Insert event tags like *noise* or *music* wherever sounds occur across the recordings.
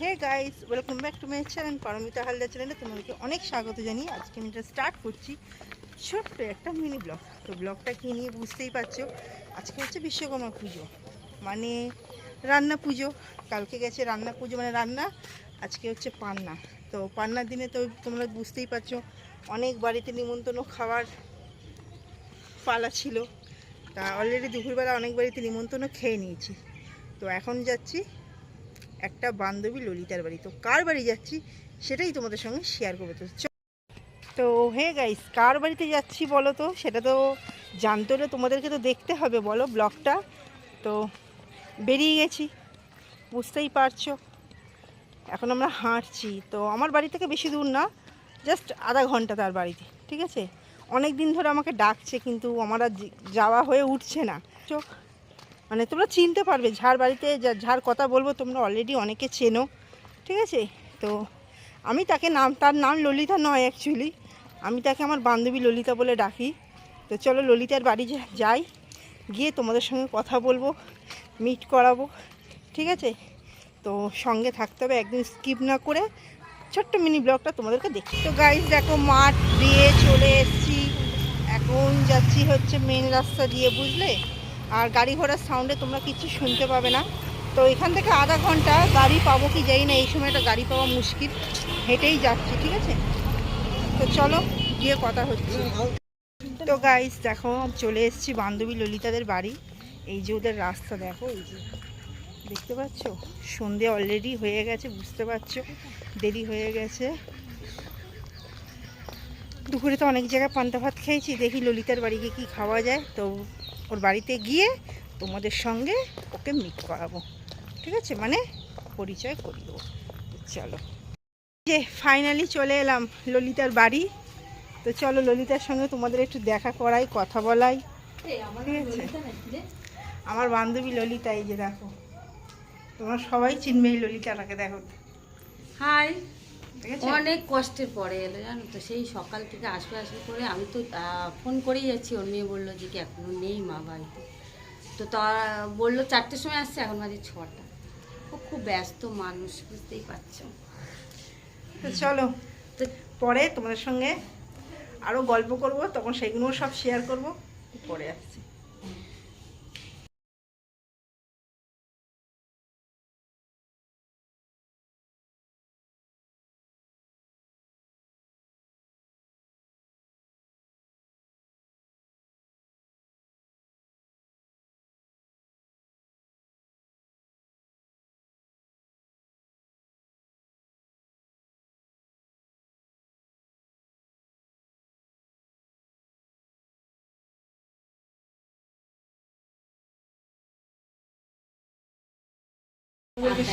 Hey guys welcome back to my channel Paramita Haldar চ্যানেলে তোমাদেরকে অনেক স্বাগত জানিয়ে আজকে আমি এটা স্টার্ট করছি ছোট্ট একটা মিনি ব্লগ তো ব্লগটা কি নিয়ে বুঝতেই পারছ? আজকে হচ্ছে বিশ্বকর্মা পুজো মানে রান্না পুজো। কালকে গেছে রান্না পুজো মানে রান্না, আজকে হচ্ছে পান্না। তো পান্নার দিনে তো তোমরা বুঝতেই পারছ, অনেক বাড়িতে নিমন্ত্রণ খাবার পালা ছিল। তা অলরেডি দুপুরবেলা অনেক বাড়িতে নিমন্ত্রণ খেয়ে নিয়েছি। তো এখন যাচ্ছি একটা বান্ধবী ললিতার বাড়ি। তো কার বাড়ি যাচ্ছি সেটাই তোমাদের সঙ্গে শেয়ার করব। তো তো হে গাইস কার বাড়িতে যাচ্ছি বলো তো? সেটা তো জানতে হলে তোমাদেরকে তো দেখতে হবে, বলো ব্লগটা। তো বেরিয়ে গেছি, বুঝতেই পারছ। এখন আমরা হাঁটছি। তো আমার বাড়ি থেকে বেশি দূর না জাস্ট আধা ঘণ্টা তার বাড়িতে, ঠিক আছে? অনেক দিন ধরে আমাকে ডাকছে, কিন্তু আমার আর যাওয়া হয়ে উঠছে না। চোখ মানে তোমরা চিনতে পারবে, যার বাড়িতে যার কথা বলব তোমরা অলরেডি অনেকে চেনো, ঠিক আছে? তো আমি তাকে নাম, তার নাম ললিতা নয় অ্যাকচুয়ালি আমি তাকে আমার বান্ধবী ললিতা বলে ডাকি। তো চলো ললিতার বাড়ি যাই, গিয়ে তোমাদের সঙ্গে কথা বলব মিট করাবো, ঠিক আছে? তো সঙ্গে থাকতে হবে, একদিন স্কিপ না করে ছোট্ট মিনি ব্লগটা তোমাদেরকে দেখি। তো গাইজ দেখো মাঠ দিয়ে চলে এসেছি। এখন যাচ্ছি হচ্ছে মেন রাস্তা দিয়ে, বুঝলে? আর গাড়ি ঘোড়ার সাউন্ডে তোমরা কিছু শুনতে পাবে না। তো এখান থেকে আধা ঘণ্টা গাড়ি পাবো কি যাই না, এই সময়টা গাড়ি পাওয়া মুশকিল। হেঁটেই যাচ্ছি, ঠিক আছে? তো চলো, গিয়ে কথা হচ্ছে। তো গাইস দেখো, চলে এসেছি বান্ধবী ললিতাদের বাড়ি। এই যে ওদের রাস্তা, দেখো, এই যে। দেখতে পাচ্ছ? সন্ধে অলরেডি হয়ে গেছে, বুঝতে পারছ? দেরি হয়ে গেছে। দুপুরে তো অনেক জায়গায় পান্তা ভাত খেয়েছি, দেখি ললিতার বাড়িতে কি খাওয়া যায়। তো ওর বাড়িতে গিয়ে তোমাদের সঙ্গে ওকে মিট করাবো। ঠিক আছে? মানে পরিচয় করিয়ে দেবো। চলো। যে ফাইনালি চলে এলাম ললিতার বাড়ি। তো চলো ললিতার সঙ্গে তোমাদের একটু দেখা করাই কথা বলাই। ঠিক আছে? আমার বান্ধবী ললিতা এই যে দেখো। তোমরা সবাই চিনবে এই ললিতাটাকে দেখো। হাই অনেক কষ্টের পরে এলো জানো তো? সেই সকাল থেকে আসবে আসবে করে আমি তো ফোন করেই যাচ্ছি। ওর মেয়ে বলল যে কি এখনও নেই মা বাড়িতে? তো তা বলল চারটের সময় আসছে এখন বাজে ছটা। ও খুব ব্যস্ত মানুষ বুঝতেই পারছ। তো চলো তো পরে তোমাদের সঙ্গে আরও গল্প করব তখন সেগুলোও সব শেয়ার করব। পরে আসছি।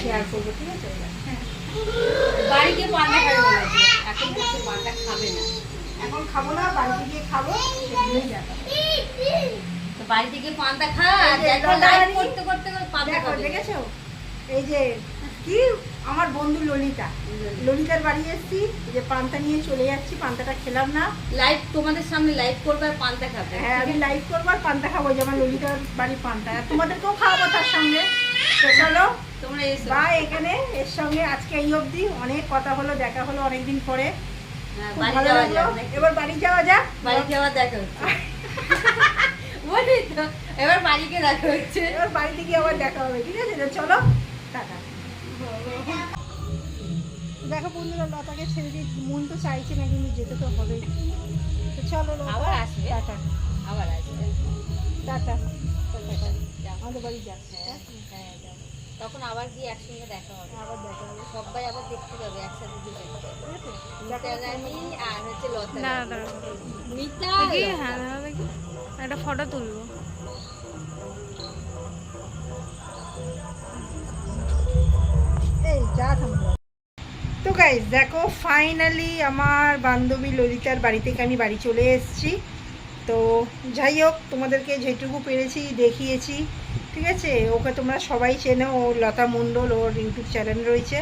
শেয়ার করব ঠিক আছে? বাড়ি গিয়ে পান্তা খাবে বলেছে এখন বলছে পান্তা খাবে না। এখন খাব না বাড়িতে গিয়ে খাব। সেগুলোই দেখা তো বাড়ি পান্তা খা এই যে দেখো লাইভ করতে করতে পান্তা খাবে। দেখেছ? এই যে কি? আমার বন্ধু ললিতা। ললিতার বাড়ি এসেছি। যে পান্তা নিয়ে চলে যাচ্ছি পান্তাটা খেলাম না। লাইভ তোমাদের সামনে লাইভ করবে আর পান্তা খাবে। হ্যাঁ আমি লাইভ করব আর পান্তা খাব। যে আমার ললিতার বাড়ি পান্তা তোমাদেরকেও খাওয়াবো তার সঙ্গে। চলো। বা এখানে এর সঙ্গে আজকে এই অবধি অনেক কথা হলো দেখা হলো অনেকদিন পরে। হ্যাঁ? এবার বাড়ি যাওয়া যাক। বাড়ি যাওয়া দেখা *laughs* বলি তো এবার বাড়িকে দেখা হচ্ছে। এবার বাড়িতে গিয়ে আবার দেখা হবে ঠিক আছে? চলো টাটা। দেখো বন্ধুরা লতাকে ছেড়ে দিয়ে মন তো চাইছে না কিন্তু যেতে তো হবে। তো চলো আবার আসবে? টাটা। আবার আসবে? টাটা। আমাদের বাড়ি যাক। হ্যাঁ, হ্যাঁ। তখন আবার গিয়ে একসঙ্গে দেখা হবে। আবার দেখা হবে। সবাই আবার দেখতে যাবে একসাথে দুজন আর হচ্ছে লতা না, না। হ্যাঁ একটা ফটো তুলবো। এই যা থামবো তো গাইজ দেখো ফাইনালি আমার বান্ধবী ললিতার বাড়ি থেকে আমি বাড়ি চলে এসেছি। তো যাই হোক তোমাদেরকে যেটুকু পেরেছি দেখিয়েছি। ঠিক আছে? ওকে তোমরা সবাই চেনো, ও লতা মণ্ডল, ওর ইউটিউব চ্যানেল রয়েছে।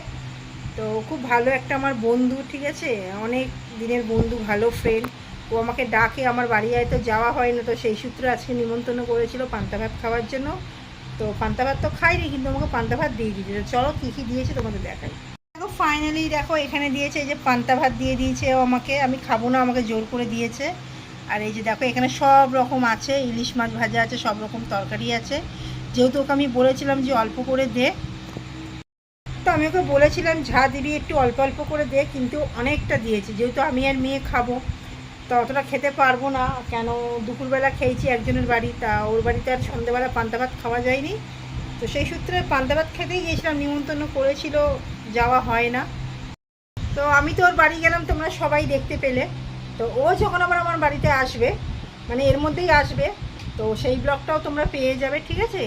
তো খুব ভালো একটা আমার বন্ধু, ঠিক আছে? অনেক দিনের বন্ধু, ভালো ফ্রেন্ড ও আমাকে ডাকে, আমার বাড়ি হয়তো যাওয়া হয় না, তো সেই সূত্রে আজকে নিমন্ত্রণ করেছিল পান্তা ভাত খাওয়ার জন্য। তো পান্তা ভাত তো খাইনি, কিন্তু আমাকে পান্তা ভাত দিয়ে দিয়েছে। তো চলো কী কী দিয়েছে তোমাদের দেখাই। দেখো ফাইনালি দেখো, এখানে দিয়েছে এই যে পান্তা ভাত দিয়ে দিয়েছে ও আমাকে। আমি খাব না, আমাকে জোর করে দিয়েছে। আর এই যে দেখো, এখানে সব রকম আছে, ইলিশ মাছ ভাজা আছে, সব রকম তরকারি আছে। যেহেতু ওকে আমি বলেছিলাম যে অল্প করে দে। তো আমি ওকে বলেছিলাম, ঝা দিবি, একটু অল্প অল্প করে দে, কিন্তু অনেকটা দিয়েছে। যেহেতু আমি আর মেয়ে খাব, তো অতটা খেতে পারব না। কেন? দুপুরবেলা খেয়েছি একজনের বাড়ি, তা ওর বাড়িতে আর সন্ধ্যেবেলা পান্তা ভাত খাওয়া যায়নি। তো সেই সূত্রে পান্তা ভাত খেতেই গিয়েছিলাম, নিমন্ত্রণ করেছিল, যাওয়া হয় না। তো আমি তো ওর বাড়ি গেলাম, তোমরা সবাই দেখতে পেলে। তো ও যখন আবার আমার বাড়িতে আসবে মানে এর মধ্যেই আসবে তো সেই ব্লগটাও তোমরা পেয়ে যাবে, ঠিক আছে?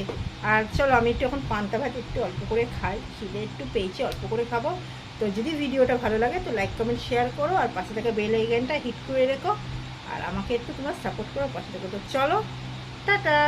আর চলো, আমি একটু এখন পান্তা ভাত একটু অল্প করে খাই, খিদে একটু পেয়েছি, অল্প করে খাব। তো যদি ভিডিওটা ভালো লাগে, তো লাইক কমেন্ট শেয়ার করো, আর পাশে থেকে বেল আইকনটা হিট করে রেখো, আর আমাকে একটু তোমার সাপোর্ট করো পাশে থেকে। তো চলো, টাটা!